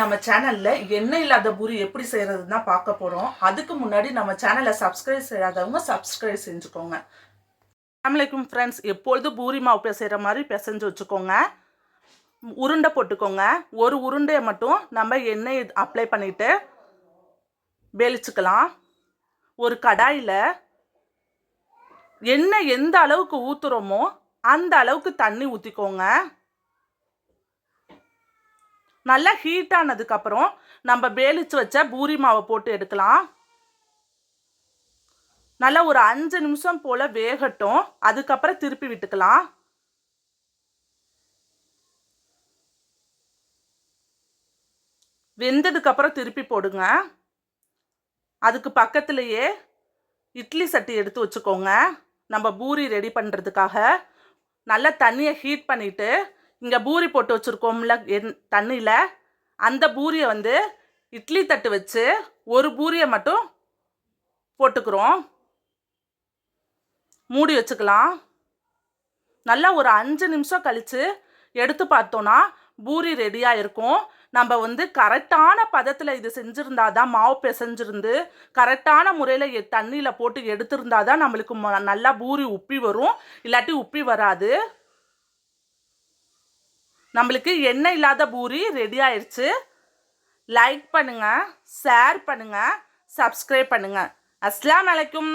நம்ம சேனல்ல எண்ணெய் இல்லாத பூரி எப்படி செய்யறதுன்னு தான் பார்க்க போறோம். அதுக்கு முன்னாடி நம்ம சேனலை சப்ஸ்கிரைப் செய்யாதவங்க சப்ஸ்கிரைப் செஞ்சுக்கோங்க. அஸ்ஸலாமு ஃப்ரெண்ட்ஸ் எப்பொழுது பூரி மாவு பிசைகிற மாதிரி பிசைஞ்சு வச்சுக்கோங்க. உருண்டை போட்டுக்கோங்க. ஒரு உருண்டையை மட்டும் நம்ம எண்ணெய் அப்ளை பண்ணிட்டு வேலிச்சுக்கலாம். ஒரு கடாயில் எண்ணெய் எந்த அளவுக்கு ஊற்றுறோமோ அந்த அளவுக்கு தண்ணி ஊற்றிக்கோங்க நல்லா ஹீட் ஆனதுக்கப்புறம் நம்ம வேலிச்சு வச்ச பூரி மாவை போட்டு எடுக்கலாம். நல்லா ஒரு அஞ்சு நிமிஷம் போல் வேகட்டும். அதுக்கப்புறம் திருப்பி விட்டுக்கலாம். வெந்ததுக்கப்புறம் திருப்பி போடுங்க. அதுக்கு பக்கத்துலேயே இட்லி சட்டி எடுத்து வச்சுக்கோங்க. நம்ம பூரி ரெடி பண்ணுறதுக்காக நல்லா தண்ணியை ஹீட் பண்ணிவிட்டு இங்கே பூரி போட்டு வச்சுருக்கோம்ல என் தண்ணியில் அந்த பூரியை வந்து இட்லி தட்டு வச்சு ஒரு பூரியை மட்டும் போட்டுக்கிறோம். மூடி வச்சுக்கலாம். நல்லா ஒரு அஞ்சு நிமிஷம் கழித்து எடுத்து பார்த்தோன்னா பூரி ரெடியாக இருக்கும். நம்ம வந்து கரெக்டான பதத்தில் இது செஞ்சுருந்தா தான் மாவு பிசைஞ்சிருந்து கரெக்டான முறையில் தண்ணியில் போட்டு எடுத்திருந்தா தான் நம்மளுக்கு ம- நல்லா பூரி உப்பி வரும். இல்லாட்டி உப்பி வராது. நம்மளுக்கு எண்ணெய் இல்லாத பூரி ரெடி ஆயிடுச்சு லைக் பண்ணுங்கள் ஷேர் பண்ணுங்கள் சப்ஸ்கிரைப் பண்ணுங்கள் அஸ்லாம் அலைக்கும்.